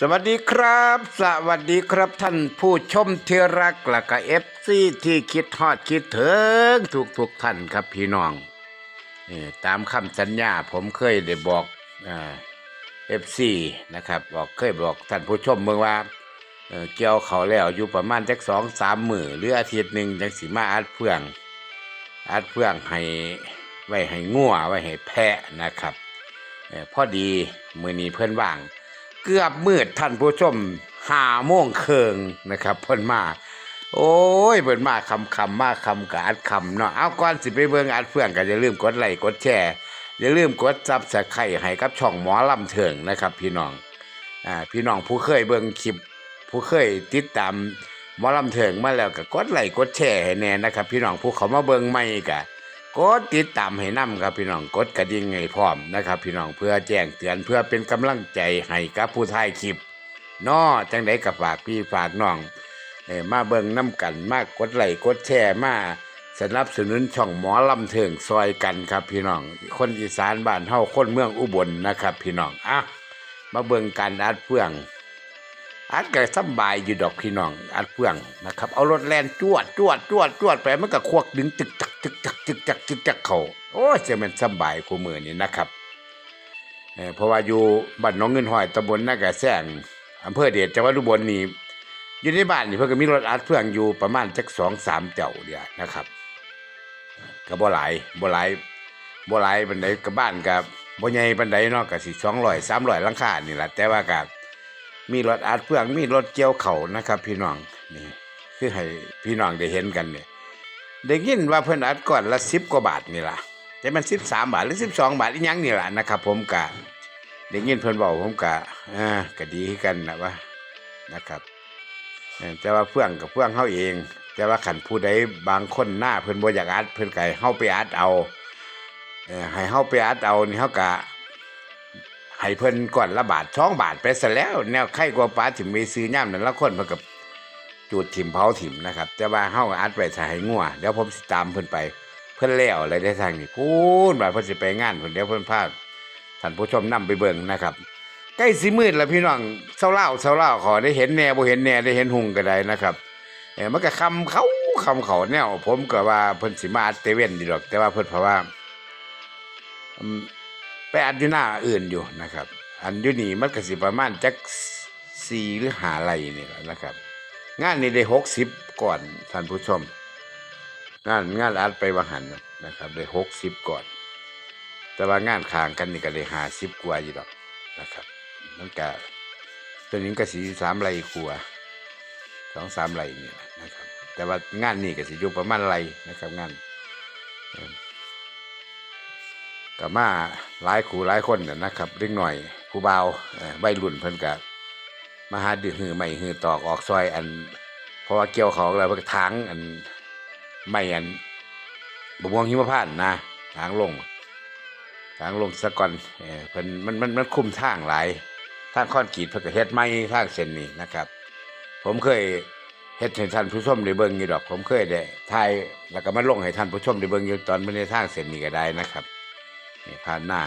สวัสดีครับ สวัสดีครับท่านผู้ชมที่รักและก็เอฟซีที่คิดฮอดคิดถึงทุกทุกท่านครับพี่น้องนี่ตามคำสัญญาผมเคยได้บอกเอฟซีนะครับ บอกเคยบอกท่านผู้ชมเมื่อว่าเกี่ยวเขาแล้วอยู่ประมาณจักสองสามมือหรืออาทิตย์หนึ่งจังสีมาอัดเพื่องอัดเพื่องให้ไว้ให้งัวไว้ให้แพะนะครับเอ่อพอดีมือนี้เพื่อนว่าง เกือบมืดท่านผู้ชมหาโมงเคิงนะครับเพิ่นมา โอ้ยเพิ่นมาคำคำมาคำกับอัดคำเนาะเอาก่อนสิไปเบิ่งอัดเพื่อนก็อย่าลืมกดไลค์กดแชร์อย่าลืมกดซับสไครต์ให้กับช่องหมอลำเถิงนะครับ พี่น้องอ่าพี่น้องผู้เคยเบิ่งคลิป ผู้เคยติดตามหมอลำเถิงมาแล้วก็กดไลค์กดแชร์ให้แน่นะครับ พี่น้องผู้เขามาเบิ่งใหม่ก็ กดติดตามให้นํครับพี่น้องกดกระดิ่งให้พร้อมนะครับ พี่น้องเพื่อแจ้งเตือนเพื่อเป็นกำลังใจให้กับผู้ถ่ายคลิปนาะจังไดก็ฝากพี่ฝากน้องเอ้มาเบิ่งน้กันมากกดไลค์กดแชร์มาสนับสนุนช่องหมอลำเถิงซอยกันครับพี่น้อง คนอีสานบ้านเฮาคนเมืองอุบลนะครับ พี่น้องอะมาเบิ่งการอัดเฟื่อง อัดก็สบายอยู่ดอกพี่น้อง อัดเฟื่องนะครับ เอารถแลนจวดจวดจวดจวดไปมันก็ควักดึงจึก จักจึกจักจึกจักจึกจักเขาโอ้จะมันสบายคู่มือนี่นะครับเออเพราะว่าอยู่บ้านหน้องเงินหอยตำบลนากระแซงอำเภอเดชจังหวัดอุบลนี่อยู่ในบ้านนี่เพิ่นก็มีรถอัดเฟื่องอยู่ประมาณจักสองสามเจ้าเดียวนะครับก็บ่หลายบ่หลายบ่หลายปานใดกับบ้านกับบ่ใหญ่ปานใดเนาะก็สิ200 300หลังคานี่แหละแต่ว่าก็มีรถอัดเพื่องมีรถเกี่ยวเขานะครับ พี่น้องนี่คือให้พี่น้องได้เห็นกันเนี่ย ได้ยินว่าเพิ่นอัดก่อนละสิบกว่าบาทนี่ล่ะแต่มันสิบสามบาทหรือสิบสองบาทอีหยังนี่ล่ะนะครับ ผมกะได้ยินเพิ่นบอกผมกะอ่าก็ดีกันนะว่านะครับแต่ว่าเพื่องกับเพื่องเฮาเอง แต่ว่าขันผู้ใดบางคนหน้าเพิ่นบ่อยากอัดเพิ่นไก็ให้าไปอัดเอาให้เฮาไปอัดเอานี่เฮากะให้เพิ่นก่อนละบาทช่องบาทไปซะแล้ว แนวไข่กว่าปลาถิ่มไปซื้อย่ามนั่นละคนเพิ่นกับ จูดถิ่มเผาถิ่มนะครับ แต่ว่าเฮาอัดไว้ถ้าให้งัวเดี๋ยวผมสิตามเพิ่นไป เพิ่นแล้วอะไรได้ทางนี้พูนว่าเพิ่นสิไปงานเพิ่นเดี๋ยวเพิ่นพาท่านผู้ชมนํไปเบิ่งนะครับ ใกล้สิมืดแล้วพี่น้องเศร้าเล่าเศร้าเล่าขอได้เห็นแน่บ่เห็นแน่ได้เห็นหุงก็ได้นะครับเออมันก็คำเขาคำเขาแนวผมก็ว่าเพิ่นสิมาอัดเตเว่นอยู่ดอก แต่ว่าเพิ่นเพราะว่าไปอันอยู่หน้าอื่นอยู่นะครับ อันอยู่นี่มันก็สิประมาณจักสี่หรือหาไรนี่แหละนะครับ งานนี้ได้หกสิบก่อนท่านผู้ชม งานงานอัดไปวางหันนะครับได้หกสิบก่อน แต่ว่างานขางกันนี่ก็ได้หาสิบกว่าอยู่ดอกนะครับมันก็ตัวนี้ก็สีสามไรครัวสองสามไรนี่นะครับ แต่ว่างานนี่ก็สิอยู่ประมาณไรนะครับ งานก็มาหลายคู่หลายคนน่ะนะครับเล็กหน่อยผู้เบาวเอ่อวัยรุ่นเพิ่นก็ มาหาดื้อหือไม่หือตอกออกซอยอัน เพราะว่าเกี่ยวเขาแล้วมันก็ทางอันไม่อันบม่วงหิมพานต์นะทางลงทางลงสะก่อนเออเพิ่นมันมันมันคุ้มทางหลายทางคอนกรีตเพิ่นก็เฮ็ดไม้ทางเส้นนี้นะครับ ผมเคยเฮ็ดให้ท่านผู้ชมได้เบิ่งอยู่ดอก ผมเคยได้ถ่ายแล้วก็มาลงให้ท่านผู้ชมได้เบิ่งอยู่ตอนเพิ่นในทางเส้นนี้ก็ได้นะครับนี่ผ่านหน้า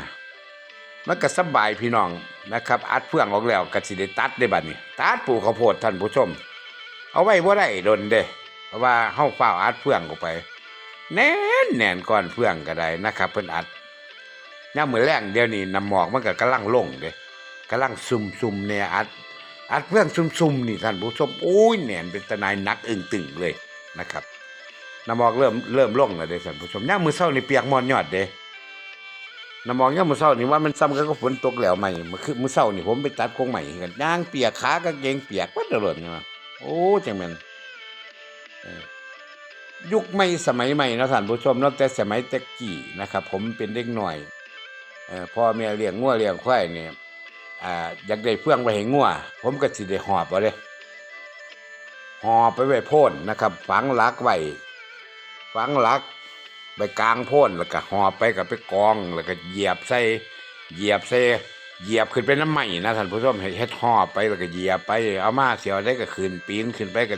มันก็สบายพี่น้องนะครับอัดเฟื่องออกแล้วก็สิได้ตัดได้บัดนี้ ตัดปลูกข้าวโพดท่านผู้ชม เอาไว้บ่ได้ดนเด้เพราะว่าเฮาฝ้าอัดเฟื่องออกไป แน่นแน่นก่อนเฟื่องก็ได้นะครับเพิ่นอัดยามมื้อแรงเดี๋ยวนี้น้ำหมอกมันก็กำลังลงเด้กำลังซุ่มๆเนี่ยอัด อัดเฟื่องซุ่มๆนี่ท่านผู้ชมโอ้ยแน่นเป็นตะนายนักอึ้งตึงเลยนะครับน้ำหมอกเริ่มเริ่มลงแล้วเด้ท่านผู้ชมยามมื้อเช้านี่เปียกมอนยอดเด้ น้ำมองยามมื้อเช้านี่ว่ามันซ้ำกันก็ฝนตกแล้วใหม่มื่อคือมือเช้านี่ผมไปตัดกงใหม่กันย่างเปียกขากางเกงเปียกวัดเดอดนี่มาโอ้จังแมนยุคใหม่สมัยใหม่นะท่านผู้ชมเนาะแต่สมัยตะกี้นะครับ ผมเป็นเด็กหน่อยอพ่อแม่เลี้ยงงัวเลี้ยงควายเนี่ยอยากได้เฟื่องไว้ให้งัวผมก็สิได้หอบเอาเด้หอบไปไว้พ่นนะครับ ฝังลักไว้ฝังลัก ไปกลางโพ่นแล้วก็หอบไปกับไปกอง แล้วก็เหยียบใส่เหยียบใส่เหยียบขึ้นไปน้ำใหม่นะท่านผู้ชมให้เฮ็ดหอบไปแล้วก็เหยียบไปเอามาเสียวได้ก็ขึ้นปีนขึ้นไปก็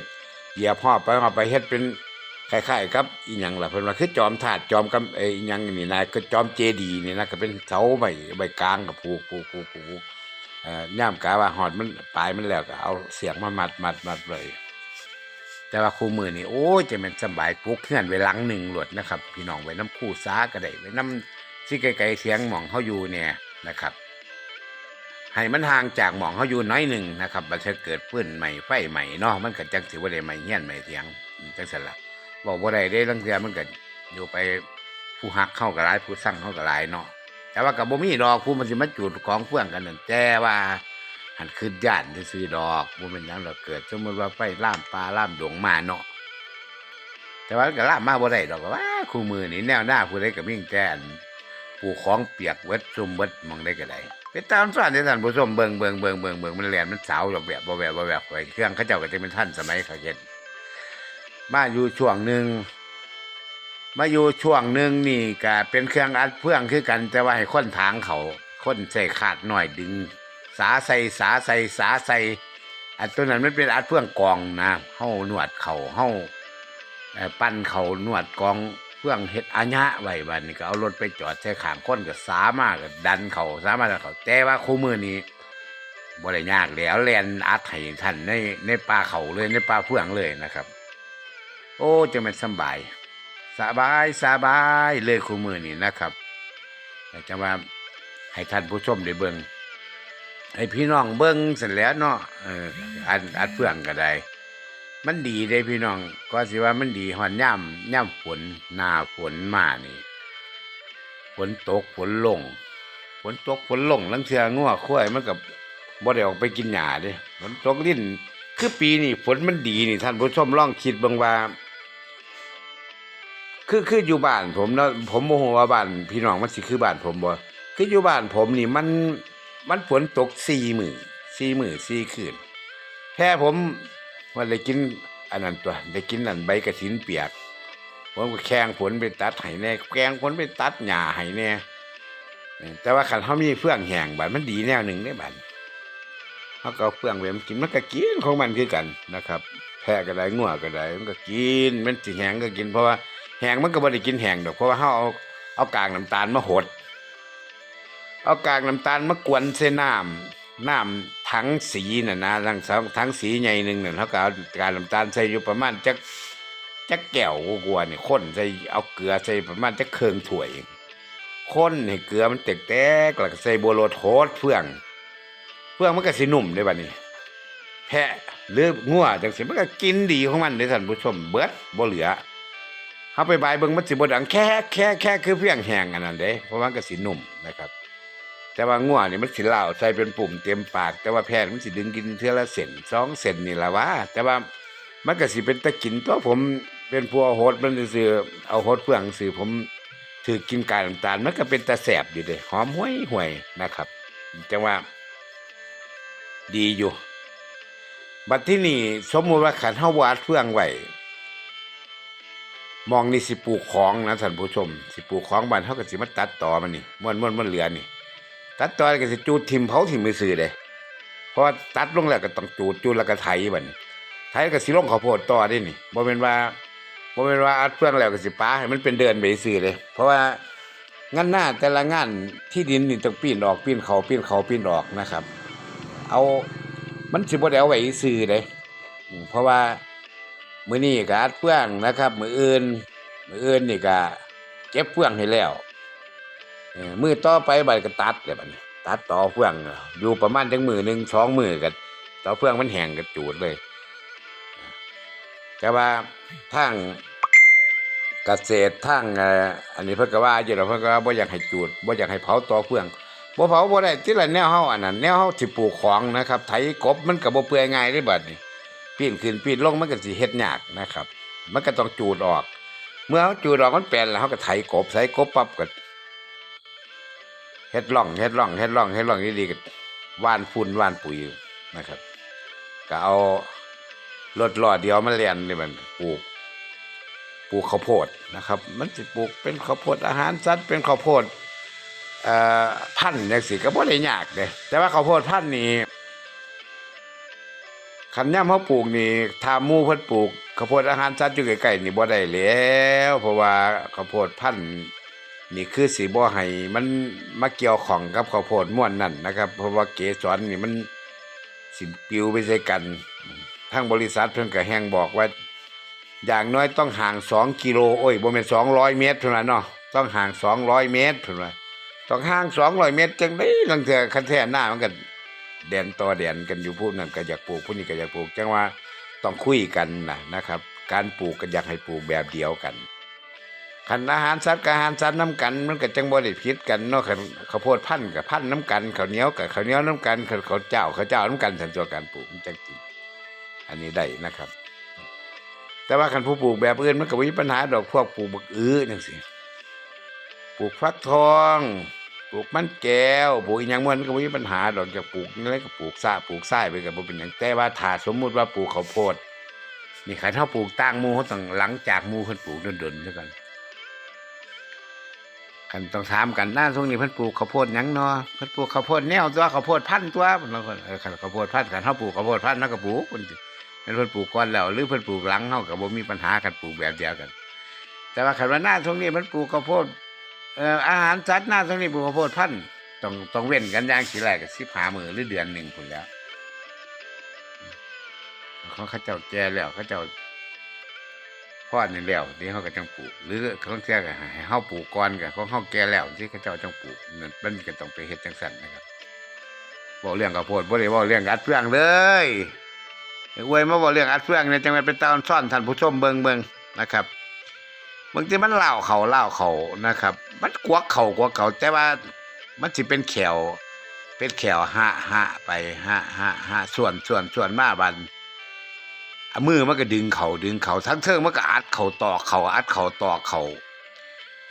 เหยียบหอบไปหอบไปเฮ็ดเป็นคล้ายๆกับอีหยังล่ะเพิ่นว่าคือจอมถาดจอมกำเอ้อีหยังนี่นะก็จอมเจดีนี่นะก็เป็นเสาใบใบกลางกับผูกผูกผูกผูกเอ่อย่ามกาว่าหอดมันปลายมันแล้วก็เอาเสียงมามัดมัดมัดเลย แต่ว่าคู่มือนี่โอ้จะเป็นสบายปลุกเฮือนไว้หลังหนึ่งหลดนะครับ พี่น้องไว้น้ำคู่ซ้าก็ได้ไว้น้ำที่ไกลๆเสียงหม่องเขาอยู่เนี่ยนะครับให้มันห่างจากหมองเขาอยู่น้อยหนึ่งนะครับมันจะเกิดปื้นใหม่ไฟใหม่เนาะมันก็จังสิว่าได้ใหม่เฮี้ยนใหม่เสียงจังสละบอกว่าได้ได้ลังเทียมันก็อยู่ไปผู้หักเข้ากับหลายผู้สั่งเข้ากับหลายเนาะแต่ว่ากับบ่มีดอกผู้มันสิมาจุดของเพื่องกันนั่นแต่ว่า หันคืนย่านที่ซื้อดอกบ่เป็นหยังเราเกิดสมมติว่าไฟล่ามปลาล่ามดงมาเนาะแต่ว่าก็ล่ามมาบ่ได้ดอกว่าคู่มือนี่แนวหน้าผู้ใดก็มิ่งแกนผู้ของเปียกเวดซุ่มเวดหมองได้ก็ได้ไปตามสอนที่ท่านผู้ชมเบิ่งเบิ่งเบิ่งเบิ่งเบิ่งมันแหลนมันสาวแบบแบบบ่แบบบ่แบบไปเครื่องเขาเจ้าก็จะเป็นท่านสมัยเขาเย็นมาอยู่ช่วงหนึ่งมาอยู่ช่วงหนึ่งนี่ก็เป็นเครื่องอัดเพื่องคือกันแต่ว่าให้ค้นทางเขาค้นใส่ขาดหน่อยดึง สาใส่สาใส่สาใส่อันตัวนั้นมันเป็นอัดเพื่องกองนะเฮาหนวดเขาเฮาเอ่อปั้นเขานวดกองเพื่องเฮ็ดอาญะไว้บัดนี้ก็เอารถไปจอดใส่ข้างค้นก็สามารถก็ดันเขาสามารถเขาแต่ว่าคู่มือนี้บ่ได้ยากแล้วแลนอัดให้ท่านในในป่าเขาเลยในป่าเพื่องเลยนะครับ โอ้จะเป็นสบายสบายสบายเลยคู่มือนี่นะครับจะว่าให้ท่านผู้ชมได้เบิง ให้พี่น้องเบิงเสร็จแล้วเนาะเอออันอัดเพื่องก็ได้ มันดีได้พี่น้อง ก็สิว่ามันดีหอนย่ำย่ำฝนหน้าฝนมานี่ฝนตกฝนลงฝนตกฝนลงลังเทืองัวข้วยมันกับบ่ได้ออกไปกินหญ้าเด้ฝนตกลิ้นคือปีนี้ฝนมันดีนี่ท่านผู้ชมลองคิดบิ่งว่า คือคืออยู่บ้านผมเนาะผมโมโหว่าบ้านพี่น้องมันสิคือบ้านผมบ่คืออยู่บ้านผมนี่มัน มันฝนตกสี่มือสี่มือสี่คืนแค่ผมว่าได้กินอันนั้นตัวได้กินอันใบกระถินเปียกผมก็แข่งฝนไปตัดไห้แน่แกงฝนไปตัดหญ้าไห้แน่แต่ว่าคันเฮามีเฟื่องแห้งบัดมันดีแนวหนึ่งได้บัดเฮาก็เอาเฟื่องไว้มันกินมันก็กินของมันคือกันนะครับ แพะก็ได้งัวก็ได้มันก็กินมันสิแห้งก็กินเพราะว่าแหงมันก็บ่ได้กินแหงดอกเพราะว่าเฮาเอาเอากากน้ำตาลมาหด เอากากน้ำตาลมากวนใส่น้ำน้ำถังสีน่ะนะถังสองถังสีใหญ่หนึ่งน่ะเฮาก็เอากากน้ำตาลใส่อยู่ประมาณจักจักแก้วกว่าๆนี่คนใส่เอาเกลือใส่ประมาณจักเครื่องถ้วยคนให้เกลือมันแตกๆแล้วก็ใส่บัวโลดโทดเฟื่องเฟื่องมันก็สินุ่มได้บัดนี้ แพะหรืองัวจังสิมันก็กินดีของมันเด้อท่านผู้ชมเบิดบ่เหลือเขาไปบายเบิ่งมันสิบดังแค่แค่แค่คือเพียงแห้งอันนั้นเด้เพราะว่ามันก็สินุ่มนะครับ แต่ว่าง่วนี่มันสิเหล่าใส่เป็นปุ่มเต็มปาก แต่ว่าแพทย์มันสิดึงกินเทื่อละเส้นสองเส้นนี่แหละว่าแต่ว่ามันก็สิเป็นตะกินตัวผมเป็นพัวโหดมันซื่อเอาโหดเพื่องซื่อผมถือกินกายน้ำตาลมันก็เป็นตาแสบอยู่เด้หอมห้วยห่วยนะครับจังว่า ดีอยู่ บัดที่นี่สมมุติว่าขันเฮาวาดเฟื่องไว้มองนี่สิปลูกของนะท่านผู้ชม สิปลูกของบ้านเขาก็สิมาตัดต่อมันนี่ม้วนม้วนม้วนเหลือนี่ ตัดต่อแล้วก็สิจูดทิมเผาทิมมือซื้อเลยเพราะว่าตัดลงแล้วก็ต้องจูดจูดแล้วก็ไถบัดนี้ไถแล้วก็สิลงข้าวโพดต่อได้นี่บ่แม่นว่าบ่แม่นว่าอัดเฟืองแล้วก็สิป้าให้มันเป็นเดินไปซื้อเลย เพราะว่างานหน้าแต่ละงานที่ดินนี่ต้องปีนออกปีนเขาปีนเขาปีนออกนะครับ เอามันสิบ่ได้เอาไว้ซื้อเลยเพราะว่ามื้อนี้ก็อัดเฟืองนะครับ มื้ออื่นมื้ออื่นนี่ก็เก็บเฟืองให้แล้ว มือต่อไปบัดก็ตัดเลยบัดนี้ตัดต่อเฟืองอยู่ประมาณจังมือหนึ่งสองมือก็ต่อเฟืองมันแห้งก็จูดเลยแต่ว่าทางเกษตรทางอันนี้เพิ่นก็ว่าอยู่แล้วเพิ่นก็ว่าบ่อยากให้จูดบ่อยากให้เผาต่อเฟืองบ่เผาบ่ได้ที่ละแนวเฮาอันนั้นแนวเฮาสิปลูกของนะครับ ไถกบมันก็บ่เปื่อยง่ายเด้บัดนี้ปีนขึ้นปีนลงมันก็สิเฮ็ดยากนะครับ มันก็ต้องจูดออก เมื่อเขาจูดออกมันแปลนแล้วเขาก็ไถกบใส่กบปั๊บก็ เฮ็ดร่องเฮ็ดร่องเฮ็ดร่องเฮ็ดร่องดีๆก็ว่านฝุ่นว่านปุ๋ยนะครับก็เอารถล้อเดียวมาเลียนนี่มันปลูกปลูกข้าวโพดนะครับ มันสิปลูกเป็นข้าวโพดอาหารสัตว์เป็นข้าวโพดอ่อพันธุ์จังซี่ก็บ่ได้ยากเด้แต่ว่าข้าวโพดพันธุ์นี่ขันย่ำเขาปลูกนี่ทาหมู่เพิ่นปลูกข้าวโพดอาหารสัตว์อยู่ใกล้ๆนี่บ่ได้แล้ว เพราะว่าข้าวโพดพันธุ์ นี่คือสีบ่ให้มันมาเกี่ยวของกับข้าวโพดม่วนนั่นนะครับ เพราะว่าเกสรนี่มันสิปิวไปใส่กันทางบริษัทเพิ่นก็แฮงบอกว่า อย่างน้อยต้องห่างสองกิโลโอ้ยบ่แม่นสองร้อยเมตรเท่านั้นเนาะต้องห่างสองร้อยเมตรเท่านั้นต้องห่างสองร้อยเมตรจังได้ลังเทื่อคันแท้หน้ามันก็แดนต่อแดนกันอยู่ผู้นั้นก็อยากปลูกผู้นี้ก็อยากปลูกจังว่าต้องคุยกันนะนะครับ การปลูกก็อยากให้ปลูกแบบเดียวกัน คันอาหารสัตว์กับอาหารสัตว์น้ำกัน มันก็จังบ่ได้ผิดกันเนาะคันข้าวโพดพันกับพันน้ำกันข้าวเหนียวกับข้าวเหนียวน้ำกันข้าวข้าวเจ้าข้าวเจ้าน้ำกันสันตัวการปลูกจังจริงอันนี้ได้นะครับ แต่ว่าคันผู้ปลูกแบบอื่นมันก็บ่มีปัญหาดอกพวกปลูกบักอื้อจังซี่ปลูกฟักทองปลูกมันแก้วปลูกอีหยังมันก็บ่มีปัญหาดอกจะปลูกอะไรก็ปลูกซ่าปลูกทรายไปก็บ่เป็นหยังแต่ว่าถ้าสมมุติว่าปลูกข้าวโพดนี่คันเฮาปลูกต่างมูเฮาต้องหลังจากมู่เพิ่นปลูกดนๆซะก่อน คันต้องถามกันหน้าตรงนี้เพิ่นปลูกข้าวโพดหยังเนาะเพิ่นปลูกข้าวโพดแนวตัวข้าวโพดพันธุ์ตัวบางคนเออข้าวโพดพันธุ์คันเฮาปลูกข้าวโพดพันธุ์เฮาก็ปลูกเพิ่นสิเป็นเพิ่นปลูกก่อนแล้วหรือเพิ่นปลูกหลังเฮาก็บ่มีปัญหากันปลูกแบบเดียวกัน แต่ว่าคันว่าหน้าตรงนี้มันปลูกข้าวโพดเอ่ออาหารสัตว์หน้าตรงนี้ปลูกข้าวโพดพันธุ์ต้องต้องเว้นกันอย่างสิแรกก็15มื้อหรือเดือนหนึงพุ่นแล้วเขาเขาเจ้าแก่แล้วเขาเจ้า พ่อนี่แล้วนี่เฮาก็จังปลูก หรือเขาแก่ก็ให้เฮาปลูกก่อนก็ของเฮาแก่แล้วที่เขาเจ้าจังปลูกนั่นมันก็ต้องไปเฮ็ดจังซั่นนะครับบ่เรื่องข้าวโพดบ่ได้เว้าเรื่องอัดเฟืองเลยอวยมาบอกเรื่องอัดเฟืองเนี่ยจังมันเป็นตอนซ่อนท่านผู้ชมเบิงเบิงนะครับบางทีมันเล่าเขาเล่าเขานะครับ มันกวักเขากวักเขาแต่ว่ามันสิเป็นแขวเป็นแขวหะหะไปหะหะหะส่วนส่วนส่วนมาบัน มือมันก็ดึงเขาดึงเขาทั้งเทิงมันก็อัดเขาต่อเขาอัดเขาต่อเขา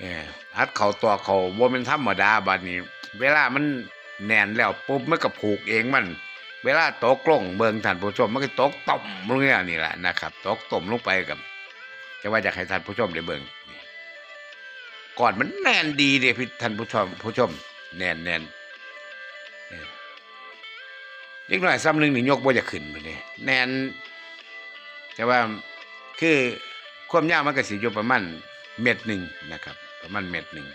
เอออัดเขาต่อเขาบ่เป็นธรรมดาบัดนี้ เวลามันแน่นแล้วปุ๊บมันก็ผูกเองมัน เวลาตกลงเบิงท่านผู้ชมมันก็ตกต่อมลงเนี่ยนี่แหละนะครับตกต่มลงไปกับจะว่าอยากให้ท่านผู้ชมได้เบิงนี่ก่อนมันแน่นดีเด้พี่ท่านผู้ชมผู้ชม แน่นแน่นเออเล็กน้อยซ้ำหนึ่งนี่ยกบ่จะขึ้นไปเลยแน่น แต่ว่าคือความยาวมันก็สิอยู่ประมาณเม็ดหนึ่งนะครับ ประมาณเม็ดหนึ่ง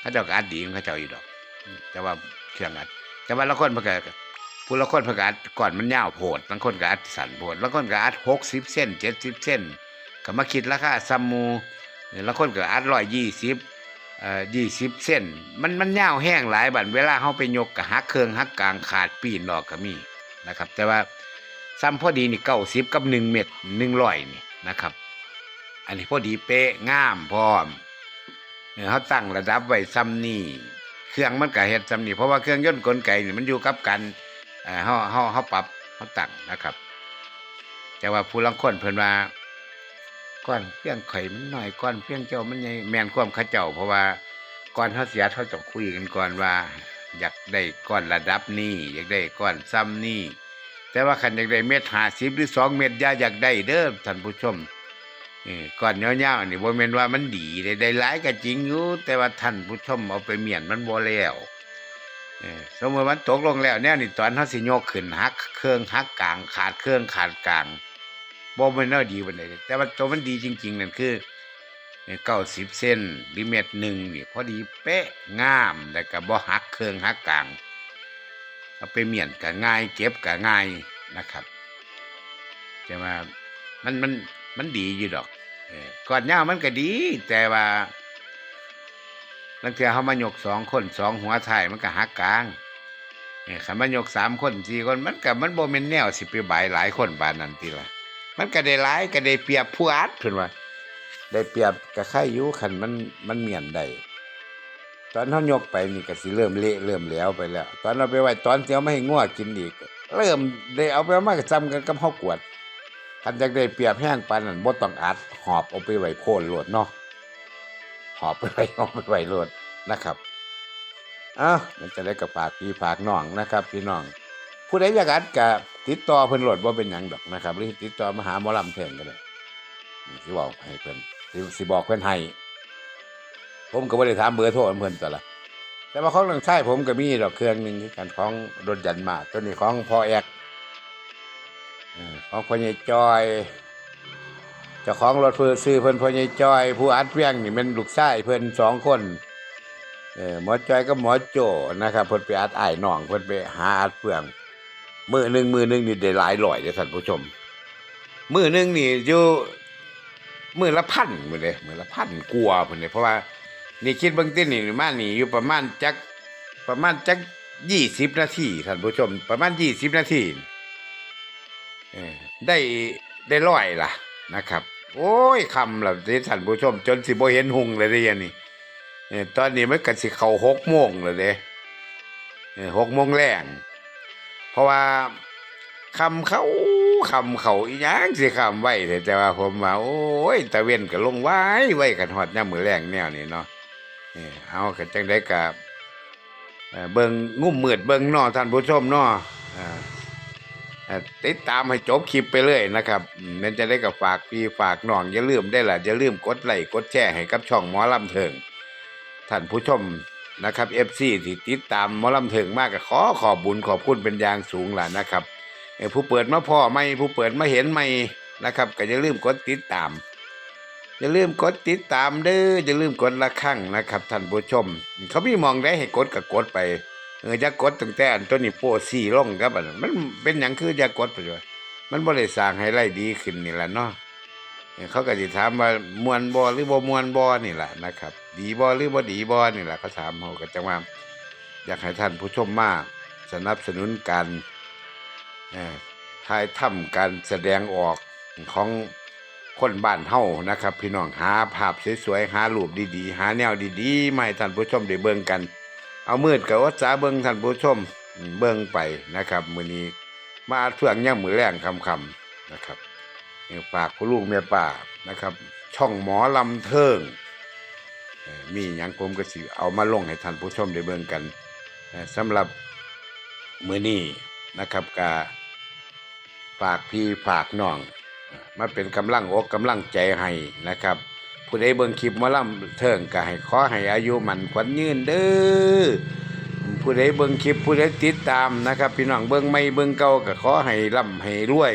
เขาเจ้าก็อัดดีของเขาเจ้าอยู่ดอก แต่ว่าเครื่องอัด แต่ว่าละคนเพิ่นก็ผู้ละคนเพิ่นก็อัดก่อนมันยาวโพดบางคนก็อัดสั้นโพดบางคนก็อัด60เส้น70เส้นก็มาคิดราคาซัมมูละคนก็อัด120เอ่อ20เส้น มันมันยาวแห้งหลายบัดเวลาเฮาไปยกก็หักเครื่องหักกลางขาดปีนออกก็มีนะครับ แต่ว่า ซ้ำพอดีนี่90กับ1เม็ด100นี่นะครับ อันนี้พอดีเป๊ะงามพร้อมเออเขาตั้งระดับไว้ซ้ำนี่เครื่องมันก็เฮ็ดซ้ำนี่เพราะว่าเครื่องยนต์กลไกนี่มันอยู่กับกันเอ่อเฮาเฮาเฮาปรับเฮาตั้งนะครับ แต่ว่าผู้ลางคนเพิ่นว่าก้อนเครื่องข่มันหน้อยก้อนเครื่องเจ้ามันใหญ่แมนความเขาเจ้า เพราะว่าก่อนเฮาเสียเขาต้องคุยกันก่อนว่า อยากได้ก้อนระดับนี้อยากได้ก้อนซ้ำนี่ แต่ว่าคันอยากได้เม็ด50หรือ2เม็ดยาอยากได้เด้อท่านผู้ชมเออก่อนยาวๆนี่บ่แม่นว่ามันดีได้ได้หลายก็จริงอยู่แต่ว่าท่านผู้ชมเอาไปเมียนมันบ่แล้วเออสมมติมันตกลงแล้วแนวนี่ตอนเฮาสิโยกขึ้นหักเครื่องหักกลาง ขาดเครื่องขาดกลางบ่แม่นแนวดีปานใดเดะแต่ว่าตัวมันดีจริง ๆ นั่นคือเก้าสิบเส้นหรือเม็ดหนึ่งนี่พอดีเป๊ะงามแล้วก็บ่หักเครื่องหักกลาง เอาไปเมียนก็ง่าย เก็บก็ง่ายนะครับแต่ว่ามันมันมันดีอยู่ดอกก่อนยามันก็ดี แต่ว่าลังเทือเขามายกสองคนสองหัวถ่ายมันก็หักกลางเขันมายกสามคนสี่คนมันก็มันโบเมนแนวสิไปบายหลายคนบานนั้นทีละมันก็ได้หลายก็ได้เปรียบผู้อัดเพิ่นว่าได้เปรียบกับใครอยู่ขันมันมันเมียนได้ ตอนเขายกไปนี่ก็สิเริ่มเละเริ่มแล้วไปแล้ว ตอนเราไปไว้ตอนเสียวไม่ให้งัวกินอีก เริ่มได้เอาไปเอามาก็จำกันกับเฮากวดคันจากได้เปียบแห้งปานนั้นบ่ต้องอัดหอบเอาไปไว้โพนโลดเนาะหอบไปไว้หอบไปไว้โลดนะครับอ้าวมันจะได้กับฝากพี่ฝากน้องนะครับ พี่น้องผู้ใดอยากอัดก็ติดต่อเพิ่นโหลดว่าเป็นหยังดอกนะครับหรือติดต่อมาหาหมอลำเทนก็ได้สิบอกให้เพิ่นสิสิบอกเพิ่นให้ ผมก็บ่ได้ถามเบอร์โทรเพิ่นตัวละแต่ว่าของทางชายผมก็มีดอกเครื่องหนึ่งคือกันของรถยันมาตัวนี้ของพ่อแอกของพ่อใหญ่จอยเจ้าของรถเพิ่นซื้อเพิ่นพ่อใหญ่จอย ผู้อัดเวียงนี่เป็นลูกชายเพิ่นสองคนเออหมอจอยกับหมอโจนะครับเพิ่นไปอัดไอ้ายน้องเพิ่นไปหาอัดเฟืองมือหนึ่งมือหนึ่งนี่ได้หลายร้อยเด้อท่านผู้ชม มือหนึ่งนี่อยู่มือละพันมือเด้มือละพันกลัวาพุ่นเด้เพราะว่า นี่คิดเบิ่งตินี่มานี่อยู่ประมาณจักประมาณจัก20นาทีท่านผู้ชม ประมาณ20นาทีเออได้ได้ร้อยล่ะนะครับ โอ้ยคำล่ะที่านผู้ชม จนสิบ่เห็นหุงเลยเด้ยันนี่เออตอนนี้มันกันสิเขาหกโมงเลยเด้หกโมงแรงเพราะว่าคำเขาคำเขาอีหยังสิคำไว้แต่ว่าผมว่าโอ้ยตะเวนก็ลงไว้ไว้กันฮอดยามมื้อแรงแนวนี้เนาะ เออเอากันจังได้กับเบิ่งงุ่มมืดเบิ่งนาะท่านผู้ชมนอติดตามให้จบคลิปไปเลยนะครับนั่นจะได้กับฝากพี่ฝากน้องอย่าลืมได้ละอย่าลืมกดไลค์กดแชร์ให้กับช่องหมอลำเถิงท่านผู้ชมนะครับ FC ที่ติดตามหมอลำเถิงมากก็ขอขอบบุญขอบคุณเป็นอย่างสูงล่ะนะครับผู้เปิดมาพ่อไม่ผู้เปิดมาเห็นไม่นะครับ ก็อย่าลืมกดติดตาม อย่าลืมกดติดตามเด้ออย่าลืมกดละครั้งนะครับท่านผู้ชม เขามีมองได้ให้กดก็กดไปเอออย่ากดตั้งแต่อันตัวนี้โปสี่ลงครับมันเป็นหยังคืออย่ากดไปด้วยมันบ่ได้สร้างให้ไล่ดีขึ้นนี่แหละเนาะเขาก็สิถามว่ามวนบ่หรือบ่มวนบ่นี่แหละนะครับ ดีบ่หรือบ่ดีบ่นี่แหละเขาถามเฮาก็จังว่าอยากให้ท่านผู้ชมมาก สนับสนุนการถ่ายทำการแสดงออกของ คนบ้านเฮานะครับ พี่น้องหาภาพสวยๆหารูปดีๆ หาแนวดีๆมาให้ท่านผู้ชมได้เบิ่งกัน เอามืดกับวัดสาเบิงท่านผู้ชมเบิงไปนะครับมื้อนี้มาอัดเฟื่องย่างมือแรงคำคำๆนะครับฝากผู้ลูกแม่ป่านะครับ ช่องหมอลำเทิงมีหยังผมก็สิเอามาลงให้ท่านผู้ชมได้เบิ่งกันสำหรับมื้อนี้นะครับกาฝากพี่ฝากน้อง มาเป็นกำลังอกกำลังใจให้นะครับ ผู้ใดเบิ่งคลิปมอลำเทิงก็ให้ขอให้อายุมันขวัญยืนเด้อผู้ใดเบิ่งคลิปผู้ใดติดตามนะครับ พี่น้องเบิ่งไม่เบิ่งเก่าก็ขอให้ร่ำให้รวย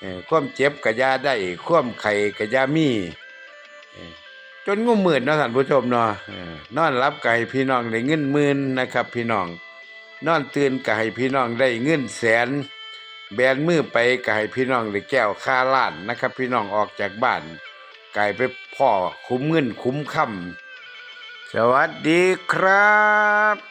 เอ่อความเจ็บก็อย่าได้ความไข้ก็อย่ามีเอ่อจนงูมืดเนาะท่านผู้ชมเนาะนอนรับก็ให้พี่น้องได้เงินหมื่นนะครับ พี่น้องนอนตื่นก็ให้พี่น้องได้เงินแสน แบนมือไปก็ให้พี่น้องได้แก้วค่าล้านนะครับ พี่น้องออกจากบ้านกลายไปพ่อคุ้มเงินคุ้มคำสวัสดีครับ